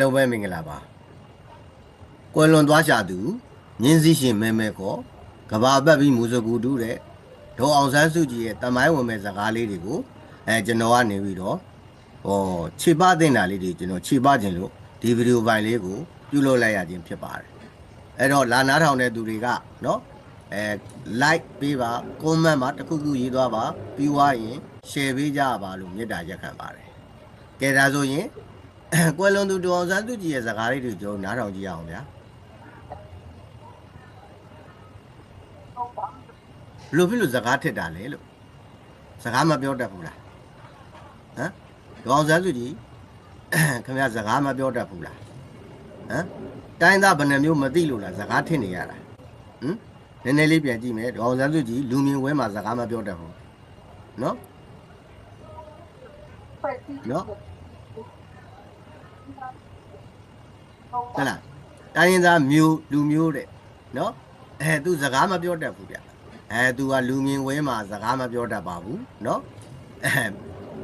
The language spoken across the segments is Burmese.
လုံးပဲမင်္ဂလာပါကွယ်လွန်သွားရှာသူမြင်းစည်းရှင်မဲမဲခေါ်ကဘာပတ်ပြီးမူစကူတူးတဲ့ဒေါ်အောင်ဆန်းစုကြည်ရဲ့တမိုင်းဝင်မဲ့စကားလေးတွေကိုအဲကျွန်တော်ကနေပြီးတော့ဟောခြေပတင်တာလေးတွေကျွန်တော်ခြေပခြင်းလို့ဒီဗီဒီယိုဖိုင်လေးကိုပြုလုပ်လိုက်ရခြင်းဖြစ်ပါတယ်အဲ့တော့လာနားထောင်တဲ့သူတွေကနော်အဲ like ပေးပါ comment မှာတစ်ခုခုရေးသွားပါပြီးွားရင် share ပေးကြပါလို့မေတ္တာရက်ခံပါတယ်ကဲဒါဆိုရင် ကွယ်လွန်သူဒေါ်အောင်ဆန်းစုကြည်ရဲ့စကားလေးတွေကျွန်တော်နားထောင်ကြည့်ရအောင်ဗျာဘလို့ဖြစ်လို့စကားထစ်တာလဲလို့စကားမပြောတတ်ဘူးလားဟမ်ဒေါ်အောင်ဆန်းစုကြည်ခင်ဗျာစကားမပြောတတ်ဘူးလားဟမ်တိုင်းသားဘယ်နှမျိုးမသိလို့လားစကားထစ်နေရတာဟမ်နည်းနည်းလေးပြန်ကြည့်မယ်ဒေါ်အောင်ဆန်းစုကြည်လူမြင်ဝဲမှာစကားမပြောတတ်ဘူးနော်နော် ဟဲ့လားတိုင်းရင်းသားမျိုးလူမျိုးတဲ့နော်အဲသူစကားမပြောတတ်ဘူးဗျအဲသူကလူမြင်ဝဲမှာစကားမပြောတတ်ပါဘူးနော်အဲ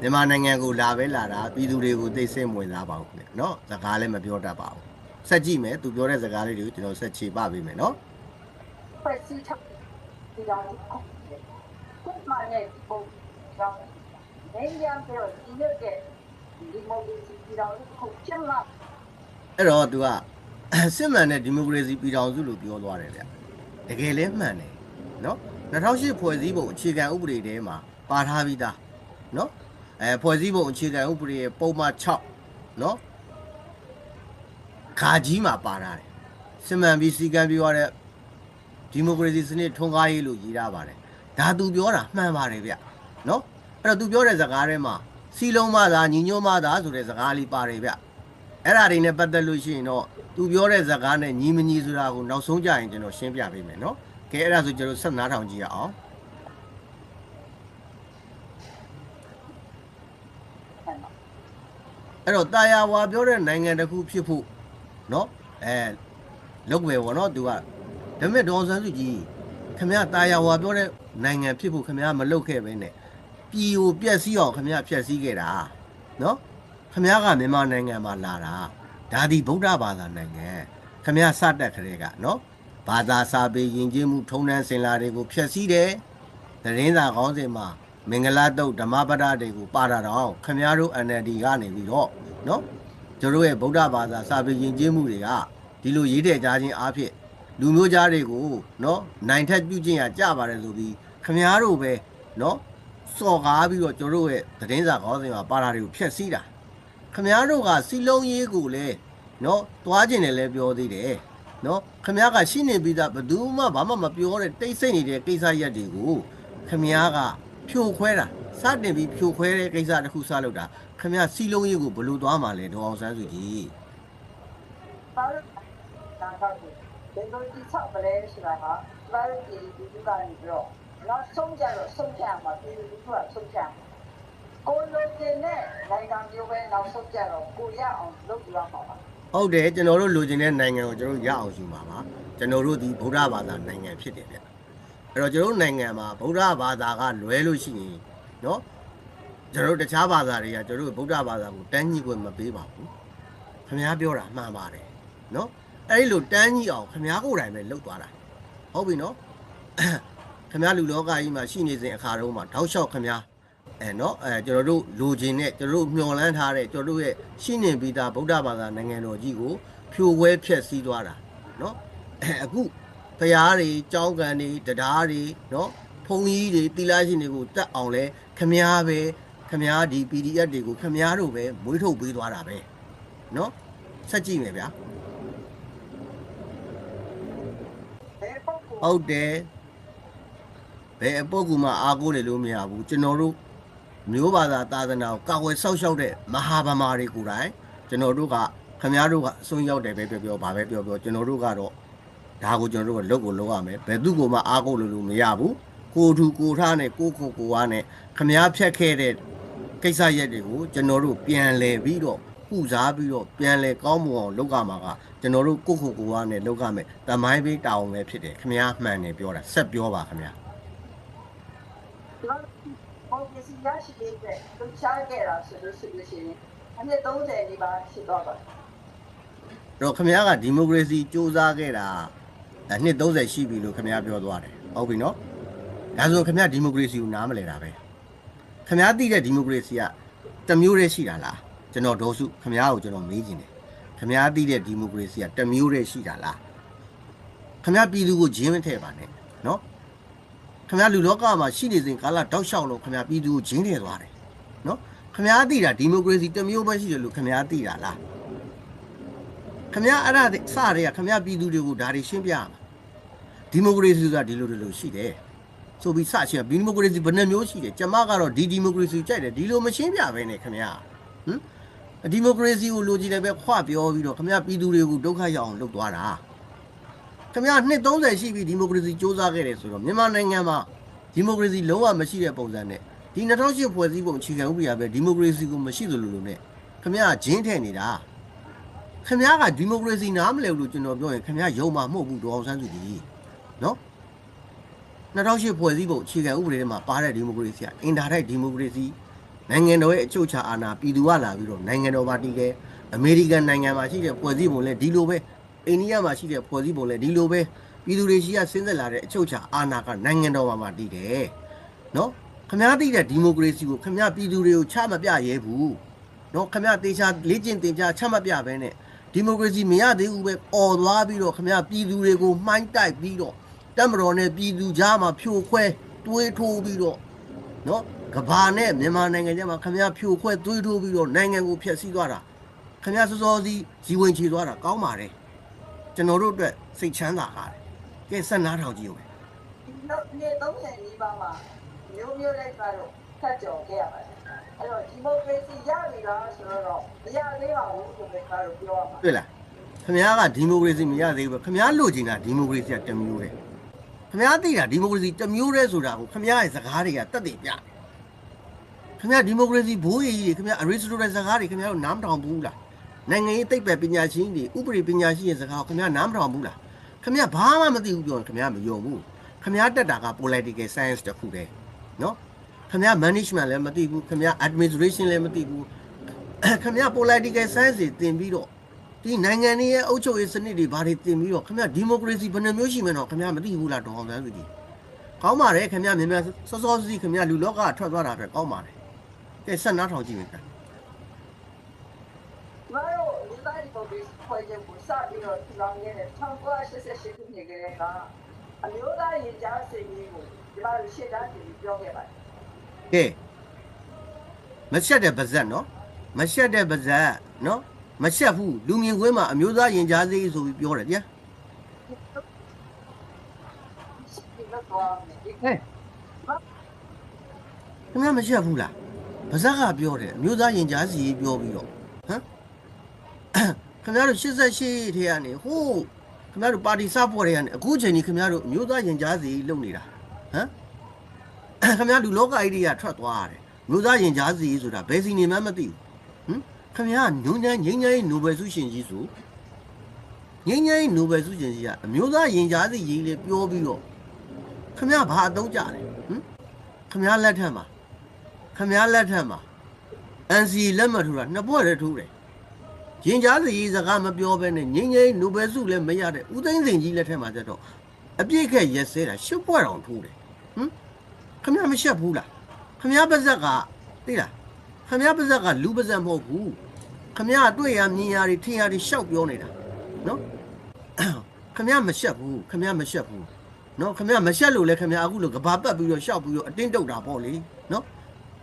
မြန်မာနိုင်ငံကိုလာပဲလာတာပြည်သူတွေကိုသိစိတ်ဝင်စားပါဘူးခင်ဗျနော်စကားလည်းမပြောတတ်ပါဘူးဆက်ကြည့်မယ်သူပြောတဲ့စကားလေးတွေကိုကျွန်တော်ဆက်ချေပပေးမယ်နော်ဖွဲ့စည်းထားဒီတော့ခုမှလည်းပုံကြောင်းနေရံပြောဒီလိုကဒီမိုဒီစီဒီတော့ခုကျမ အဲ့တော့သူကစစ်မှန်တဲ့ဒီမိုကရေစီပြည်ထောင်စုလို့ပြောသွားတယ်ဗျတကယ်လည်းမှန်တယ်နော်2008ဖွဲ့စည်းပုံအခြေခံဥပဒေထဲမှာပါထားပြီးသားနော်အဲဖွဲ့စည်းပုံအခြေခံဥပဒေရဲ့ပုံမှန်6နော်ခါကြီးမှာပါထားတယ်စစ်မှန်ပြီးစီကံပြီးရတဲ့ဒီမိုကရေစီစနစ်ထွန်းကားရေးလို့ရေးထားပါတယ်ဒါသူပြောတာမှန်ပါတယ်ဗျနော်အဲ့တော့သူပြောတဲ့စကားထဲမှာစီလုံးမသာညီညွတ်မသာဆိုတဲ့စကားလေးပါတယ်ဗျ အဲ့ဒါတွေနဲ့ပတ်သက်လို့ရှိရင်တော့သူပြောတဲ့ဇာတ်ကားနဲ့ညီမညီဆိုတာကိုနောက်ဆုံးကြရင်ကျွန်တော်ရှင်းပြပေးမယ်နော်။ကဲအဲ့ဒါဆိုကျွန်တော်ဆက်နားထောင်ကြည့်ရအောင်ဆန်တော့။အဲ့တော့တာယာဝါပြောတဲ့နိုင်ငံတစ်ခုဖြစ်ဖို့နော်အဲလုပ်ပဲပေါ့နော်သူကဒါပေမဲ့ဒေါ်အောင်ဆန်းစုကြည်ခမရတာယာဝါပြောတဲ့နိုင်ငံဖြစ်ဖို့ခမရမလုပ်ခဲ့ပဲနဲ့ပြည်ကိုပြက်စီးအောင်ခမရဖြက်စီးခဲ့တာနော် ခမရကမြန်မာနိုင်ငံမှာလာတာဒါဒီဗုဒ္ဓဘာသာနိုင်ငံခမရစတက်ခရဲကနော်ဘာသာစာပေယဉ်ကျေးမှုထုံးတမ်းစင်လာတွေကိုဖျက်ဆီးတယ်သတင်းစာခေါင်းစဉ်မှာမင်္ဂလာတုတ်ဓမ္မပဒတွေကိုပါတာတော့ခမရတို့ NLD ကနေပြီးတော့နော်ကျတို့ရဲ့ဗုဒ္ဓဘာသာစာပေယဉ်ကျေးမှုတွေကဒီလိုရေးတဲ့ကြားချင်းအားဖြင့်လူမျိုးသားတွေကိုနော်နိုင်ထက်ပြုကျင့်ရကြပါတယ်ဆိုပြီးခမရတို့ပဲနော်စော်ကားပြီးတော့ကျတို့ရဲ့သတင်းစာခေါင်းစဉ်မှာပါတာတွေကိုဖျက်ဆီးတာ ခမားတို့ကစီလုံးရေးကိုလည်းနော်သွားကျင်တယ်လည်းပြောသေးတယ်နော်ခမားကရှိနေပြီးသားဘယ်သူမှဘာမှမပြောတဲ့တိတ်ဆိတ်နေတဲ့ကိစ္စရက်တွေကိုခမားကဖြိုခွဲတာစတင်ပြီးဖြိုခွဲတဲ့ကိစ္စတစ်ခုစလုပ်တာခမားစီလုံးရေးကိုဘယ်လိုသွားမှာလဲဒေါအောင်ဆန်းစုကြည်ပါလို့တာတော့ဒီလိုဒီဆောက်ပလဲဆိုတာဟာပါလို့ဒီဒီကနေပြီးတော့နောက်ဆုံးကြတော့ဆုံးဖြတ်မှာဒီလိုကဆုံးဖြတ် ကိုလိုချင်တဲ့နိုင်ငံမျိုးပဲနောက်ဆုံးကြတော့ကိုရအောင်လုပ်ပြရမှာပါဟုတ်တယ်ကျွန်တော်တို့လိုချင်တဲ့နိုင်ငံကိုကျွန်တော်တို့ရအောင်ယူပါပါကျွန်တော်တို့ဒီဗုဒ္ဓဘာသာနိုင်ငံဖြစ်တယ်ဗျအဲ့တော့ကျွန်တော်တို့နိုင်ငံမှာဗုဒ္ဓဘာသာကလွဲလို့ရှိရင်နော်ကျွန်တော်တို့တခြားဘာသာတွေကကျွန်တော်တို့ဗုဒ္ဓဘာသာကိုတန်းညှိခွင့်မပေးပါဘူးခင်ဗျားပြောတာမှန်ပါတယ်နော်အဲ့ဒီလိုတန်းညှိအောင်ခင်ဗျားကိုယ်တိုင်ပဲလှုပ်သွားတာဟုတ်ပြီနော်ခင်ဗျားလူလောကကြီးမှာရှိနေစဉ်အခါတုန်းမှာတောက်လျှောက်ခင်ဗျား အဲနော်အဲကျွန်တော်တို့လူချင်းနဲ့ကျွန်တော်တို့မျှော်လန်းထားတဲ့ကျွန်တော်တို့ရဲ့ရှိနေပြီးသားဗုဒ္ဓဘာသာနိုင်ငံတော်ကြီးကိုဖြိုခွဲဖျက်ဆီးသွားတာနော်အဲအခုဖျားတွေကြောင်းကန်တွေတရားတွေနော်ဖုန်ကြီးတွေတီလာရှင်တွေကိုတတ်အောင်လဲခမားပဲခမားဒီ PDF တွေကိုခမားတို့ပဲမွေးထုတ်ပေးသွားတာပဲနော်ဆက်ကြည့်မယ်ဗျာဘယ်ပုဂ္ဂိုလ်ဟုတ်တယ်ဘယ်အပုတ်ကူမှအားကိုးတယ်လို့မရဘူးကျွန်တော်တို့ မျိုးဘာသာသာသနာကိုကာဝယ်ဆောက်ရှောက်တဲ့မဟာဗမာတွေကိုယ်တိုင်ကျွန်တော်တို့ကခမားတို့ကအစွန်းရောက်တယ်ပဲပြောပြောဗာပဲပြောပြောကျွန်တော်တို့ကတော့ဒါကိုကျွန်တော်တို့ကလုတ်ကိုလုတ်ရမယ်ဘယ်သူ့ကိုမှအားကိုးလို့လို့မရဘူးကိုထူကိုထားနဲ့ကိုခုကိုဝါနဲ့ခမားဖြတ်ခဲ့တဲ့ကိစ္စရက်တွေကိုကျွန်တော်တို့ပြန်လဲပြီးတော့ကုစားပြီးတော့ပြန်လဲကောင်းမွန်အောင်လုပ်ရမှာကကျွန်တော်တို့ကိုခုကိုဝါနဲ့လုပ်ရမယ်တမိုင်းပေးတောင်းပဲဖြစ်တယ်ခမားမှန်တယ်ပြောတာဆက်ပြောပါခမားဘော ပစ္စည်းရရှိတဲ့လှူရှားခဲ့တာဆိုလို့ရှိလို့ရှိရင်အနည်း30နီးပါးရှိတော့ပါတော့ခင်ဗျားကဒီမိုကရေစီစ조사ခဲ့တာအနှစ်30ရှိပြီလို့ခင်ဗျားပြောသွားတယ်ဟုတ်ပြီနော်ဒါဆိုခင်ဗျားဒီမိုကရေစီကိုနားမလဲတာပဲခင်ဗျားသိတဲ့ဒီမိုကရေစီကတစ်မျိုးတည်းရှိတာလားကျွန်တော်ဒေါ်စုခင်ဗျားကိုကျွန်တော်မေးချင်တယ်ခင်ဗျားသိတဲ့ဒီမိုကရေစီကတစ်မျိုးတည်းရှိတာလားခင်ဗျားပြည်သူကိုဂျင်းမထည့်ပါနဲ့နော် ခင်ဗျားလူလောကမှာရှိနေစဉ်ကာလတောက်လျှောက်လို့ခင်ဗျားပြည်သူကိုဂျင်းထည့်သွားတယ်နော်ခင်ဗျားသိတာဒီမိုကရေစီတစ်မျိုးပဲရှိတယ်လို့ခင်ဗျားသိတာလားခမရအဲ့ဒါစတွေကခမရပြည်သူတွေကိုဒါတွေရှင်းပြရမှာဒီမိုကရေစီဆိုတာဒီလိုဒီလိုရှိတယ်ဆိုပြီးစရှင်းဒီမိုကရေစီဘယ်နှမျိုးရှိတယ်ကျမကတော့ဒီဒီမိုကရေစီကြိုက်တယ်ဒီလိုမရှင်းပြဘဲနဲ့ခမရဟမ်ဒီမိုကရေစီကိုလိုချင်တယ်ပဲခွပြောပြီးတော့ခမရပြည်သူတွေကိုဒုက္ခရောက်အောင်လုပ်သွားတာ ခမရနှစ်30ရှိပြီဒီမိုကရေစီစ조사ခဲ့တယ်ဆိုတော့မြန်မာနိုင်ငံမှာဒီမိုကရေစီလုံးဝမရှိတဲ့ပုံစံနဲ့ဒီ2008ဖွဲ့စည်းပုံအခြေခံဥပဒေအရပဲဒီမိုကရေစီကိုမရှိသလိုလိုနဲ့ခမရဂျင်းထည့်နေတာခင်ဗျားကဒီမိုကရေစီနားမလဲဘူးလို့ကျွန်တော်ပြောရင်ခင်ဗျားယုံမှာမဟုတ်ဘူးဒေါအောင်ဆန်းစုကြည်နော်2008ဖွဲ့စည်းပုံအခြေခံဥပဒေထဲမှာပါတဲ့ဒီမိုကရေစီကအင်တာနက်ဒီမိုကရေစီနိုင်ငံတော်ရဲ့အချုပ်အခြာအာဏာပြည်သူကလာပြီးတော့နိုင်ငံတော်မှာတည်ခဲ့အမေရိကန်နိုင်ငံမှာရှိတဲ့ဖွဲ့စည်းပုံလည်းဒီလိုပဲ အိန္ဒိယမှာရှိတဲ့ဖွဲ့စည်းပုံလည်းဒီလိုပဲပြည်သူတွေရှိရဆင်းသက်လာတဲ့အချုပ်အခြာအာဏာကနိုင်ငံတော်မှာမှာတည်တယ်နော်ခင်ဗျားသိတဲ့ဒီမိုကရေစီကိုခင်ဗျားပြည်သူတွေကိုချမပြရဲဘူးနော်ခင်ဗျားတေချာလေ့ကျင့်တင်ချာချမပြဘဲနဲ့ဒီမိုကရေစီမရသေးဘူးပဲអော်သွားပြီးတော့ခမရပြည်သူတွေကိုမှိုင်းတိုက်ပြီးတော့တက်မတော်နဲ့ပြည်သူကြားမှာဖြိုခွဲတွေးထိုးပြီးတော့နော်ကဘာနဲ့မြန်မာနိုင်ငံကျမှာခမရဖြိုခွဲတွေးထိုးပြီးတော့နိုင်ငံကိုဖျက်ဆီးသွားတာခမရစောစောစီဇီဝင်ချေသွားတာကောင်းပါတယ် ကျွန်တော်တို့အတွက်စိတ်ချမ်းသာတာတယ်ကဲဆက်နားထောင်ကြည့်ဦးမယ်ဒီနောက်နေ့30နီးပါးမှာမျိုးမျိုးလိုက်ကတော့ထပ်ကြော်ခဲ့ရပါတယ်အဲ့တော့ဒီမိုကရေစီရပြီလားဆိုတော့မရသေးပါဘူးဆိုပြီးကတော့ပြောရမှာတွေ့လားခမရကဒီမိုကရေစီမရသေးဘူးပဲခမရလိုချင်တာဒီမိုကရေစီကတစ်မျိုးတည်းခမရသိတာဒီမိုကရေစီတစ်မျိုးတည်းဆိုတာကိုခမရရဲ့စကားတွေကတက်တည်ပြတယ်ခင်ဗျာဒီမိုကရေစီဘိုးကြီးတွေခင်ဗျာအရီစတိုတဲ့စကားတွေခင်ဗျာတို့နားမထောင်ဘူးလား နိုင်ငံရေးသိပ္ပံပညာရှင်တွေဥပဒေပညာရှိရဲ့စကားကိုခင်ဗျာနားမထောင်ဘူးလားခင်ဗျာဘာမှမသိဘူးပြောရင်ခင်ဗျာမယုံဘူးခင်ဗျာတက်တာက political science တစ်ခုတည်းနော်ခင်ဗျာ management လည်းမသိဘူးခင်ဗျာ administration လည်းမသိဘူးခင်ဗျာ political science တွေသင်ပြီးတော့ဒီနိုင်ငံတွေရဲ့အုပ်ချုပ်ရေးစနစ်တွေဘာတွေသင်ပြီးတော့ခင်ဗျာဒီမိုကရေစီဘယ်နှမျိုးရှိမလဲတော့ခင်ဗျာမသိဘူးလားတော်အောင်ဆန်းစုကြည်ကောင်းပါတယ်ခင်ဗျာမြန်မြန်စောစောစီးခင်ဗျာလူလောကထွက်သွားတာအတွက်ကောင်းပါတယ်ကဲဆက်နားထောင်ကြည့်မယ်ဗျာ ဒီမှာတော့လူသားဒီပုံပြီး ဖွဲ့ချက်ကိုစပြီးတော့ထူထောင်ခဲ့တဲ့1988ခုနှစ်ကလေးကအမျိုးသားရင်ကြားစေရေးကိုဒီမှာရှေ့တန်းပြီးပြောခဲ့ပါတယ်ကဲမရှက်တဲ့ပါဇက်နော်မရှက်တဲ့ပါဇက်နော်မရှက်ဘူးလူမြင်ကွင်းမှာအမျိုးသားရင်ကြားစေးဆိုပြီးပြောတယ်ဗျာဒီလိုတော့ဒီဟဲ့ခင်ဗျာမရှက်ဘူးလားပါဇက်ကပြောတယ်အမျိုးသားရင်ကြားစေးပြောပြီးတော့ဟမ် ခင်ဗျားတို့88ထဲကနေဟိုးခင်ဗျားတို့ပါတီစပေါ်တွေကနေအခုချိန်ကြီးခင်ဗျားတို့အမျိုးသားရင်ကြားစေးလုပ်နေတာဟမ်ခင်ဗျားလူလောကကြီးတွေကထွက်သွားတယ်မျိုးသားရင်ကြားစေးဆိုတာဘယ်စီနေမှမသိဘူးဟမ်ခင်ဗျားညုံညမ်းငိမ့်ငိမ့်နိုဘယ်ဆုရှင်ကြီးဆိုငိမ့်ငိမ့်နိုဘယ်ဆုရှင်ကြီးကအမျိုးသားရင်ကြားစီရေးလေပြောပြီးတော့ခင်ဗျားဘာအသုံးကြလဲဟမ်ခင်ဗျားလက်ထက်မှာခင်ဗျားလက်ထက်မှာ NC လက်မှတ်ထိုးတာနှစ်ဘွဲ့တည်းထိုးတယ် ရင်ကြားစီရေးစကားမပြောဘဲနဲ့ငိမ့်ငိမ့်နိုဘယ်ဆုလည်းမရတဲ့ဦးသိန်းစိန်ကြီးလက်ထက်မှာကျတော့အပြည့်ခက်ရက်စဲတာရှစ်ဘွဲ့တောင်ထိုးတယ်ဟမ်ခင်ဗျားမရှက်ဘူးလားခင်ဗျားပါဇက်ကသိလားခမရပါဇက်ကလူပါဇက်မဟုတ်ဘူးခမရတွေ့ရမြင်ရတွေထင်ရတွေရှောက်ပြောနေတာနော်ခမရမရှက်ဘူးခမရမရှက်ဘူးနော်ခမရမရှက်လို့လဲခမရအခုလိုကဘာပတ်ပြီးတော့ရှောက်ပြီးတော့အတင်းတုတ်တာပေါ့လေနော်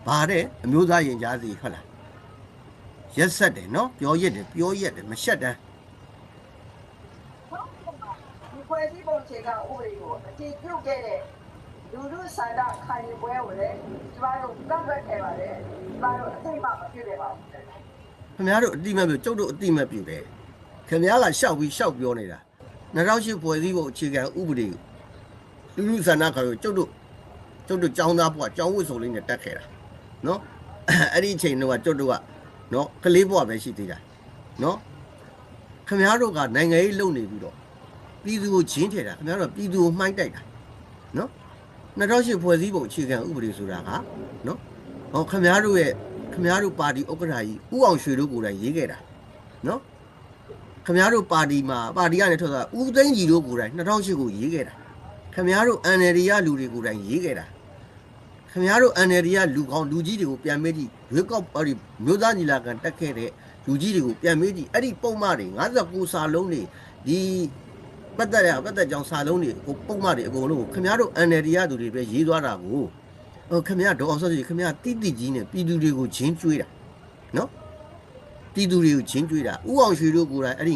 ဘာတဲ့အမျိုးသားရင်ကြားစီဟုတ်လား ရက်ဆက်တယ်နော်ပြောရက်တယ်ပြောရက်တယ်မရှက်တမ်းဒီဖွဲ့စည်းပုံခြေကဥပဒေကိုအတည်ပြုခဲ့တဲ့လူလူဆန္ဒခံယူပွဲကိုလည်းကျမတို့ကန့်ကွက်ခဲ့ပါတယ်ကျမတို့အသိမှမပြုခဲ့ပါဘူးခင်ဗျားတို့အတိမတ်ပြုတ်ကျုပ်တို့အတိမတ်ပြုတ်တယ်ခင်ဗျားကရှောက်ပြီးရှောက်ပြောနေတာ2008ဖွဲ့စည်းပုံအခြေခံဥပဒေကိုလူလူဆန္ဒခေါ်ကျုပ်တို့ကျုပ်တို့ចောင်းသားဘွားចောင်းဝတ်စုံလေးနဲ့တက်ခဲ့တာနော်အဲ့ဒီအချိန်တော့ကျုပ်တို့က နော်ကလေးဘွားပဲရှိသေးတာနော်ခင်ဗျားတို့ကနိုင်ငံရေးလုပ်နေပြီးတော့ပြည်သူကိုဂျင်းထည့်တာခင်ဗျားတို့ကပြည်သူကိုမှိုင်းတိုက်တာနော်2008ဖွဲ့စည်းပုံအခြေခံဥပဒေဆိုတာကနော်ဟောခင်ဗျားတို့ရဲ့ခမရတို့ပါတီဥက္ကဋ္ဌကြီးဦးအောင်ရွှေတို့ကိုယ်တိုင်ရေးခဲ့တာနော်ခင်ဗျားတို့ပါတီမှာပါတီကနေထွက်သွားဦးသိန်းကြီးတို့ကိုယ်တိုင်2008ကိုရေးခဲ့တာခင်ဗျားတို့ NLD ရလူတွေကိုယ်တိုင်ရေးခဲ့တာ ခင်ဗျားတို့ NLD ရလူကောင်းလူကြီးတွေကိုပြန်မေးကြည့်ရွေးကောက်အဲ့ဒီမျိုးသားညီလာခံတက်ခဲ့တဲ့လူကြီးတွေကိုပြန်မေးကြည့်အဲ့ဒီပုံမှန်တွေ59စာလုံးတွေဒီပတ်သက်ရပတ်သက်ကြောင်စာလုံးတွေဟိုပုံမှန်တွေအကုန်လုံးကိုခင်ဗျားတို့ NLD ရသူတွေပဲရေးသွားတာကိုဟိုခင်ဗျားဒေါ်အောင်ဆန်းစုကြည်ခင်ဗျားတိတိကြီးနဲ့ပြည်သူတွေကိုချင်းကျွေးတာနော်ပြည်သူတွေကိုချင်းကျွေးတာဥအောင်ရွှေတို့ကိုယ်တိုင်အဲ့ဒီ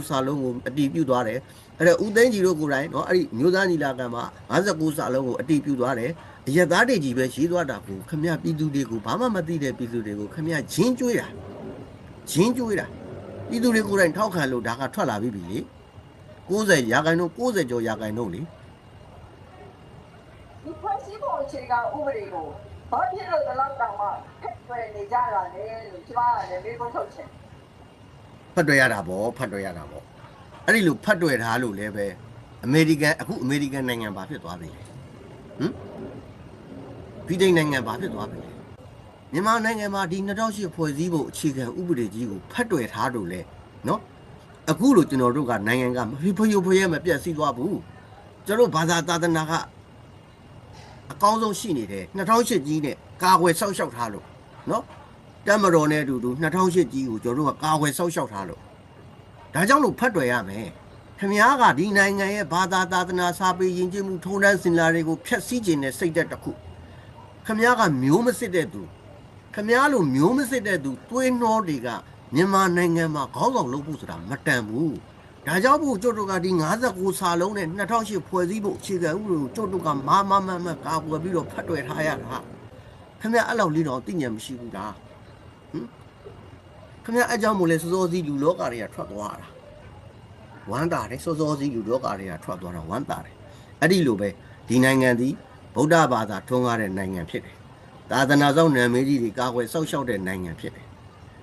59စာလုံးကိုအတီးပြုတ်သွားတယ် အဲ့တော့ဦးသိန်းကြီးတို့ကိုယ်တိုင်နော်အဲ့ဒီမျိုးသားညီလာခံမှာ59စာလုံးကိုအတီးပြုသွားတယ်အရက်သားတွေကြီးပဲရေးသွားတာကိုခမရပြည်သူတွေကိုဘာမှမသိတဲ့ပြည်သူတွေကိုခမရဂျင်းကျွေးတာဂျင်းကျွေးတာပြည်သူတွေကိုယ်တိုင်ထောက်ခံလို့ဒါကထွက်လာပြီပြီလေ90ရာခိုင်နှုန်း90ကျော်ရာခိုင်နှုန်းလေဒီဖွဲ့စည်းပုံအခြေခံဥပဒေကိုဘာဖြစ်လို့ဒီလောက်တောင်မှဖက်တွယ်နေကြတာလဲလို့ကျွန်မကလည်းမေးခွန်းထုတ်ချင်ဖက်တွယ်ရတာပေါ့ဖက်တွယ်ရတာပေါ့ အဲ့ဒီလိုဖတ်တွေ့ထားလို့လည်းပဲအမေရိကန်အခုအမေရိကန်နိုင်ငံဘာဖြစ်သွားပြီလဲဟမ်ဗြိတိန်နိုင်ငံဘာဖြစ်သွားပြီလဲမြန်မာနိုင်ငံမှာဒီ2008ဖွဲ့စည်းပုံအခြေခံဥပဒေကြီးကိုဖတ်တွေ့ထားလို့လဲနော်အခုလိုကျွန်တော်တို့ကနိုင်ငံကမဖျို့ဖျဲမပြတ်စီးသွားဘူးကျွန်တော်တို့ဘာသာသာသနာကအကောင်းဆုံးရှိနေတယ်2008ကြီးနဲ့ကာကွယ်ဆောက်ရှောက်ထားလို့နော်တက်မတော်နဲ့အတူတူ2008ကြီးကိုကျွန်တော်တို့ကကာဝယ်ဆောက်ရှောက်ထားလို့ ဒါကြောင့်လို့ဖတ်တွယ်ရမယ်ခမည်းကဒီနိုင်ငံရဲ့ဘာသာသာသနာစာပေယဉ်ကျေးမှုထုံးတမ်းစင်လာတွေကိုဖျက်ဆီးခြင်းနဲ့စိတ်သက်တစ်ခုခမည်းကမျိုးမစစ်တဲ့သူခမည်းလိုမျိုးမစစ်တဲ့သူတွေးနှောတွေကမြန်မာနိုင်ငံမှာခေါင်းဆောင်လုပ်ဖို့ဆိုတာမတန်ဘူးဒါကြောင့်မို့ကျွတ်တို့ကဒီ59စာလုံးနဲ့2008ဖွဲ့စည်းပုံအခြေခံဥပဒေကိုကျွတ်တို့ကမမမမကာကွယ်ပြီးတော့ဖတ်တွယ်ထားရတာခင်ဗျအဲ့လောက်လေးတော့သိဉာဏ်မရှိဘူးဒါဟင် ခင်ဗျအကြောင်းမို့လဲစောစောစီးလူလောကတွေကထွက်သွားတာဝမ်းတာတယ်စောစောစီးလူလောကတွေကထွက်သွားတာဝမ်းတာတယ်အဲ့ဒီလိုပဲဒီနိုင်ငံသည်ဗုဒ္ဓဘာသာထွန်းကားတဲ့နိုင်ငံဖြစ်တယ်သာသနာဆောင်နာမည်ကြီးတွေကာကွယ်စောင့်ရှောက်တဲ့နိုင်ငံဖြစ်တယ်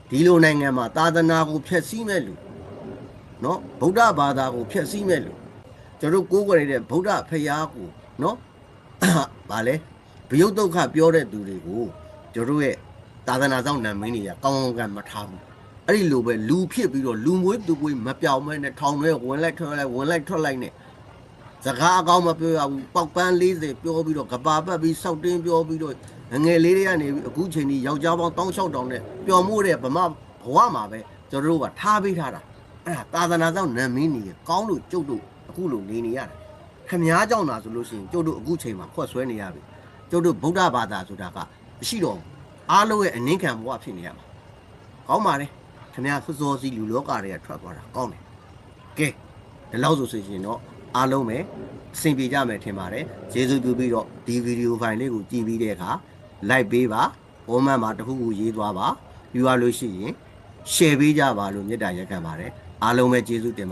ဒီလိုနိုင်ငံမှာသာသနာကိုဖျက်ဆီးမဲ့လူနော်ဗုဒ္ဓဘာသာကိုဖျက်ဆီးမဲ့လူကျွန်တော်တို့ကိုးကွယ်နေတဲ့ဗုဒ္ဓဖရာကိုနော်ဗာလဲဘယုတ်ဒုက္ခပြောတဲ့သူတွေကိုကျွန်တော်တို့ရဲ့သာသနာဆောင်နာမည်တွေကကောင်းကောင်းကင်မထားဘူး အဲ့ဒီလိုပဲလူဖြစ်ပြီးတော့လူမွေးသူမွေးမပြောင်းမဲနဲ့ထောင်ထဲဝင်လိုက်ထွက်လိုက်ဝင်လိုက်ထွက်လိုက်နဲ့စကားအကောင်းမပြောရဘူးပေါက်ပန်း40ပြောပြီးတော့ကဘာပတ်ပြီးစောက်တင်းပြောပြီးတော့ငငယ်လေးတွေကနေပြီးအခုချိန်ကြီးယောက်ျားပေါင်း16တောင်နဲ့ပျော်မှုတဲ့ဗမာဘဝမှာပဲကျွန်တော်တို့ကထားပေးထားတာအဲ့ဒါသာသနာဆောင်နာမည်နေရကောင်းလို့ကျုပ်တို့အခုလိုနေနေရတာခမားကြောင့်သာဆိုလို့ရှိရင်ကျုပ်တို့အခုချိန်မှာခွက်ဆွဲနေရပြီကျုပ်တို့ဗုဒ္ဓဘာသာဆိုတာကမရှိတော့ဘူးအားလုံးရဲ့အနည်းခံဘဝဖြစ်နေရမှာကောင်းပါလေ ခင်ဗျာစောစောစီးလူလောကတွေကထွက်သွားတာကောင်းတယ်ကဲဒီလောက်ဆိုဆိုရင်တော့အားလုံးပဲအဆင်ပြေကြမယ်ထင်ပါတယ်ကျေးဇူးပြုပြီးတော့ဒီဗီဒီယိုဖိုင်လေးကိုကြည့်ပြီးတဲ့အခါ like ပေးပါ comment မှာတစ်ခုခုရေးသွားပါပြီးသွားလို့ရှိရင် share ပေးကြပါလို့မေတ္တာရက်ခံပါတယ်အားလုံးပဲကျေးဇူးတင်ပါ